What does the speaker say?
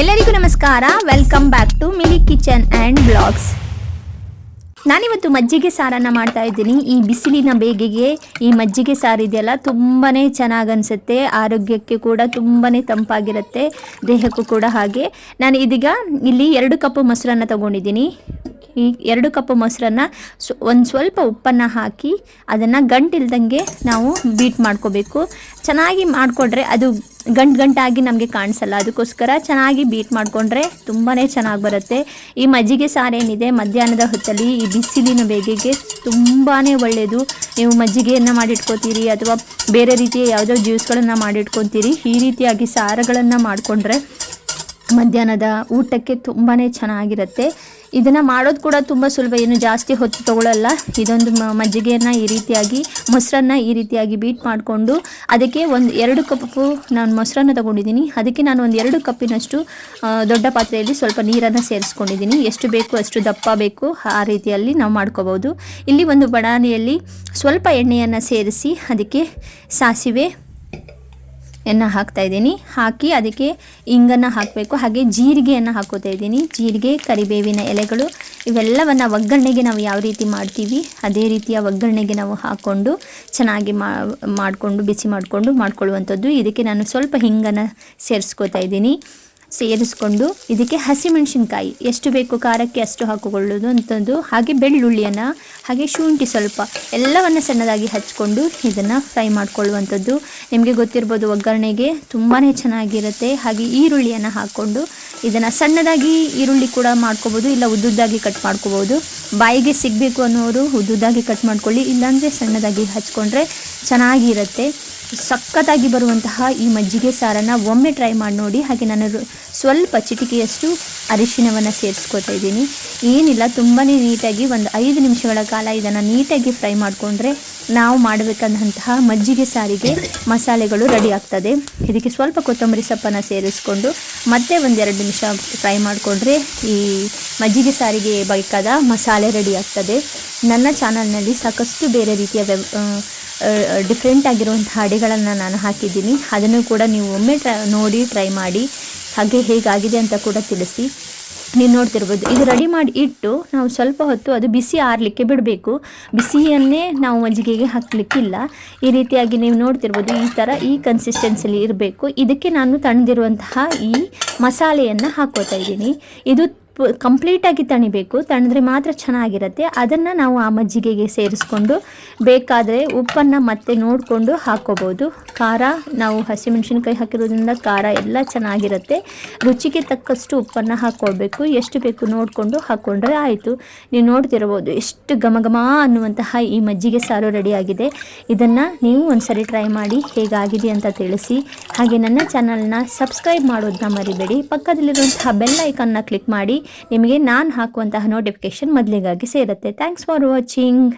ಎಲ್ಲರಿಗೂ ನಮಸ್ಕಾರ. Welcome back to Mili kitchen and blogs ನಾನಿವತ್ತು ಮಜ್ಜಿಗೆ ಸಾರನ್ನು ಮಾಡ್ತಾ ಇದ್ದೀನಿ. ಈ ಬಿಸಿಲಿನ ಬೇಗೆಗೆ ಈ ಮಜ್ಜಿಗೆ ಸಾರು ಇದೆಯಲ್ಲ ತುಂಬಾ ಚೆನ್ನಾಗಿ ಅನಿಸುತ್ತೆ. ಆರೋಗ್ಯಕ್ಕೆ ಕೂಡ ತುಂಬಾ ತಂಪಾಗಿರುತ್ತೆ. ದೇಹಕ್ಕೂ ಕೂಡ ಹಾಗೆ. ನಾನು ಇದೀಗ ಇಲ್ಲಿ ಎರಡು ಕಪ್ ಮೊಸರನ್ನು ತಗೊಂಡಿದ್ದೀನಿ. ಈ ಎರಡು ಕಪ್ ಮೊಸರನ್ನು ಒಂದು ಸ್ವಲ್ಪ ಉಪ್ಪನ್ನು ಹಾಕಿ ಅದನ್ನು ಗಂಟಿಲ್ದಂಗೆ ನಾವು ಬೀಟ್ ಮಾಡ್ಕೋಬೇಕು. ಚೆನ್ನಾಗಿ ಮಾಡಿಕೊಂಡ್ರೆ ಅದು ಗಂಟು ಗಂಟಾಗಿ ನಮಗೆ ಕಾಣಿಸಲ್ಲ. ಅದಕ್ಕೋಸ್ಕರ ಚೆನ್ನಾಗಿ ಬೀಟ್ ಮಾಡಿಕೊಂಡ್ರೆ ತುಂಬಾ ಚೆನ್ನಾಗಿ ಬರುತ್ತೆ. ಈ ಮಜ್ಜಿಗೆ ಸಾರೇನಿದೆ ಮಧ್ಯಾಹ್ನದ ಹೊತ್ತಲ್ಲಿ ಈ ಬಿಸಿಲಿನ ಬೇಗೆಗೆ ತುಂಬಾ ಒಳ್ಳೆಯದು ನೀವು ಮಜ್ಜಿಗೆಯನ್ನು ಮಾಡಿಟ್ಕೋತೀರಿ ಅಥವಾ ಬೇರೆ ರೀತಿಯ ಯಾವುದೋ ಜ್ಯೂಸ್ಗಳನ್ನು ಮಾಡಿಟ್ಕೊತೀರಿ, ಈ ರೀತಿಯಾಗಿ ಸಾರುಗಳನ್ನು ಮಾಡಿಕೊಂಡ್ರೆ ಮಧ್ಯಾಹ್ನದ ಊಟಕ್ಕೆ ತುಂಬಾ ಚೆನ್ನಾಗಿರುತ್ತೆ. ಇದನ್ನು ಮಾಡೋದು ಕೂಡ ತುಂಬ ಸುಲಭ. ಏನು ಜಾಸ್ತಿ ಹೊತ್ತು ತಗೊಳ್ಳಲ್ಲ ಇದೊಂದು ಮಜ್ಜಿಗೆಯನ್ನು ಈ ರೀತಿಯಾಗಿ, ಮೊಸರನ್ನ ಈ ರೀತಿಯಾಗಿ ಬೀಟ್ ಮಾಡಿಕೊಂಡು, ಅದಕ್ಕೆ ಒಂದು ಎರಡು ಕಪ್ಪು ನಾನು ಮೊಸರನ್ನು ತಗೊಂಡಿದ್ದೀನಿ. ಅದಕ್ಕೆ ನಾನು ಒಂದು ಎರಡು ಕಪ್ಪಿನಷ್ಟು ದೊಡ್ಡ ಪಾತ್ರೆಯಲ್ಲಿ ಸ್ವಲ್ಪ ನೀರನ್ನು ಸೇರಿಸ್ಕೊಂಡಿದ್ದೀನಿ. ಎಷ್ಟು ಬೇಕು ಅಷ್ಟು ದಪ್ಪ ಬೇಕು, ಆ ರೀತಿಯಲ್ಲಿ ನಾವು ಮಾಡ್ಕೋಬೋದು ಇಲ್ಲಿ ಒಂದು ಬಡಾಣಿಯಲ್ಲಿ ಸ್ವಲ್ಪ ಎಣ್ಣೆಯನ್ನು ಸೇರಿಸಿ, ಅದಕ್ಕೆ ಸಾಸಿವೆ ಎಣ್ಣೆ ಹಾಕ್ತಾ ಇದ್ದೀನಿ. ಹಾಕಿ ಅದಕ್ಕೆ ಇಂಗನ್ನು ಹಾಕಬೇಕು. ಹಾಗೆ ಜೀರಿಗೆಯನ್ನು ಹಾಕೋತಾ ಇದ್ದೀನಿ. ಜೀರಿಗೆ, ಕರಿಬೇವಿನ ಎಲೆಗಳು ಇವೆಲ್ಲವನ್ನು ಒಗ್ಗರಣೆಗೆ ನಾವು ಯಾವ ರೀತಿ ಮಾಡ್ತೀವಿ, ಅದೇ ರೀತಿಯ ಒಗ್ಗರಣೆಗೆ ನಾವು ಹಾಕ್ಕೊಂಡು ಚೆನ್ನಾಗಿ ಮಾಡಿಕೊಂಡು ಬಿಸಿ ಮಾಡಿಕೊಂಡು ಮಾಡ್ಕೊಳ್ಳುವಂಥದ್ದು. ಇದಕ್ಕೆ ನಾನು ಸ್ವಲ್ಪ ಹಿಂಗನ್ನು ಸೇರಿಸ್ಕೋತಾ ಇದ್ದೀನಿ. ಸೇರಿಸ್ಕೊಂಡು ಇದಕ್ಕೆ ಹಸಿಮೆಣಸಿನ್ಕಾಯಿ, ಎಷ್ಟು ಬೇಕು ಖಾರಕ್ಕೆ ಅಷ್ಟು ಹಾಕಿಕೊಳ್ಳೋದು ಅಂತಂದು ಹಾಗೆ ಬೆಳ್ಳುಳ್ಳಿಯನ್ನು, ಹಾಗೆ ಶುಂಠಿ ಸ್ವಲ್ಪ, ಎಲ್ಲವನ್ನು ಸಣ್ಣದಾಗಿ ಹಚ್ಕೊಂಡು ಇದನ್ನು ಫ್ರೈ ಮಾಡಿಕೊಳ್ಳುವಂಥದ್ದು. ನಿಮಗೆ ಗೊತ್ತಿರ್ಬೋದು ಒಗ್ಗರಣೆಗೆ ತುಂಬಾ ಚೆನ್ನಾಗಿರುತ್ತೆ. ಹಾಗೆ ಈರುಳ್ಳಿಯನ್ನು ಹಾಕ್ಕೊಂಡು ಇದನ್ನು ಸಣ್ಣದಾಗಿ ಈರುಳ್ಳಿ ಕೂಡ ಮಾಡ್ಕೋಬೋದು, ಇಲ್ಲ ಉದ್ದುದ್ದಾಗಿ ಕಟ್ ಮಾಡ್ಕೋಬೋದು. ಬಾಯಿಗೆ ಸಿಗಬೇಕು ಅನ್ನೋರು ಉದ್ದುದ್ದಾಗಿ ಕಟ್ ಮಾಡ್ಕೊಳ್ಳಿ, ಇಲ್ಲಾಂದರೆ ಸಣ್ಣದಾಗಿ ಹಚ್ಕೊಂಡ್ರೆ ಚೆನ್ನಾಗಿರುತ್ತೆ. ಸಖತ್ತಾಗಿ ಬರುವಂತಹ ಈ ಮಜ್ಜಿಗೆ ಸಾರನ್ನು ಒಮ್ಮೆ ಟ್ರೈ ಮಾಡಿ ನೋಡಿ. ಹಾಗೆ ನಾನು ಸ್ವಲ್ಪ ಚಿಟಿಕೆಯಷ್ಟು ಅರಿಶಿಣವನ್ನು ಸೇರಿಸ್ಕೊತಾ ಇದ್ದೀನಿ. ಏನಿಲ್ಲ ತುಂಬಾ ನೀಟಾಗಿ ಒಂದು ಐದು ನಿಮಿಷಗಳ ಕಾಲ ಇದನ್ನು ನೀಟಾಗಿ ಫ್ರೈ ಮಾಡಿಕೊಂಡ್ರೆ ನಾವು ಮಾಡಬೇಕಾದಂತಹ ಮಜ್ಜಿಗೆ ಸಾರಿಗೆ ಮಸಾಲೆಗಳು ರೆಡಿ ಆಗ್ತದೆ. ಇದಕ್ಕೆ ಸ್ವಲ್ಪ ಕೊತ್ತಂಬರಿ ಸೊಪ್ಪನ್ನು ಸೇರಿಸ್ಕೊಂಡು ಮತ್ತೆ ಒಂದೆರಡು ನಿಮಿಷ ಫ್ರೈ ಮಾಡಿಕೊಂಡ್ರೆ ಈ ಮಜ್ಜಿಗೆ ಸಾರಿಗೆ ಬೇಕಾದ ಮಸಾಲೆ ರೆಡಿ ಆಗ್ತದೆ. ನನ್ನ ಚಾನಲ್ನಲ್ಲಿ ಸಾಕಷ್ಟು ಬೇರೆ ರೀತಿಯ ಡಿಫ್ರೆಂಟ್ ಆಗಿರುವಂಥ ಅಡಿಗಳನ್ನು ನಾನು ಹಾಕಿದ್ದೀನಿ. ಅದನ್ನು ಕೂಡ ನೀವು ಒಮ್ಮೆ ಟ್ರೈ, ನೋಡಿ ಟ್ರೈ ಮಾಡಿ, ಹಾಗೆ ಹೇಗಾಗಿದೆ ಅಂತ ಕೂಡ ತಿಳಿಸಿ. ನೀವು ನೋಡ್ತಿರ್ಬೋದು, ಇದು ರೆಡಿ ಮಾಡಿ ಇಟ್ಟು ನಾವು ಸ್ವಲ್ಪ ಹೊತ್ತು ಅದು ಬಿಸಿ ಆರಲಿಕ್ಕೆ ಬಿಡಬೇಕು. ಬಿಸಿಯನ್ನೇ ನಾವು ಮಜ್ಜಿಗೆಗೆ ಹಾಕಲಿಕ್ಕಿಲ್ಲ. ಈ ರೀತಿಯಾಗಿ ನೀವು ನೋಡ್ತಿರ್ಬೋದು, ಈ ಥರ ಈ ಕನ್ಸಿಸ್ಟೆನ್ಸಿಲಿ ಇರಬೇಕು. ಇದಕ್ಕೆ ನಾನು ತಣ್ಣದಿರುವಂತಹ ಈ ಮಸಾಲೆಯನ್ನು ಹಾಕೋತಾ ಇದ್ದೀನಿ. ಇದು ಕಂಪ್ಲೀಟಾಗಿ ತಣಿಬೇಕು, ತಣಿದ್ರೆ ಮಾತ್ರ ಚೆನ್ನಾಗಿರುತ್ತೆ. ಅದನ್ನು ನಾವು ಆ ಮಜ್ಜಿಗೆಗೆ ಸೇರಿಸ್ಕೊಂಡು ಬೇಕಾದರೆ ಉಪ್ಪನ್ನು ಮತ್ತೆ ನೋಡಿಕೊಂಡು ಹಾಕ್ಕೋಬೋದು ಖಾರ, ನಾವು ಹಸಿಮೆಣಸಿನ್ಕಾಯಿ ಹಾಕಿರೋದ್ರಿಂದ ಖಾರ ಎಲ್ಲ ಚೆನ್ನಾಗಿರುತ್ತೆ. ರುಚಿಗೆ ತಕ್ಕಷ್ಟು ಉಪ್ಪನ್ನು ಹಾಕ್ಕೊಳ್ಬೇಕು ಎಷ್ಟು ಬೇಕು ನೋಡಿಕೊಂಡು ಹಾಕ್ಕೊಂಡ್ರೆ ಆಯಿತು. ನೀವು ನೋಡ್ತಿರ್ಬೋದು ಎಷ್ಟು ಘಮ ಘಮ ಅನ್ನುವಂತಹ ಈ ಮಜ್ಜಿಗೆ ಸಾರು ರೆಡಿಯಾಗಿದೆ. ಇದನ್ನು ನೀವು ಒಂದ್ಸರಿ ಟ್ರೈ ಮಾಡಿ ಹೇಗಾಗಿದೆ ಅಂತ ತಿಳಿಸಿ. ಹಾಗೆ ನನ್ನ ಚಾನಲ್ನ ಸಬ್ಸ್ಕ್ರೈಬ್ ಮಾಡೋದನ್ನ ಮರಿಬೇಡಿ. ಪಕ್ಕದಲ್ಲಿರುವಂತಹ ಬೆಲ್ ಐಕನ್ನ ಕ್ಲಿಕ್ ಮಾಡಿ. ನಿಮಗೆ ನಾನು ಹಾಕುವಂತಹ ನೋಟಿಫಿಕೇಶನ್ ಮೊದಲಿಗಾಗಿ ಸೇರುತ್ತೆ. Thanks for watching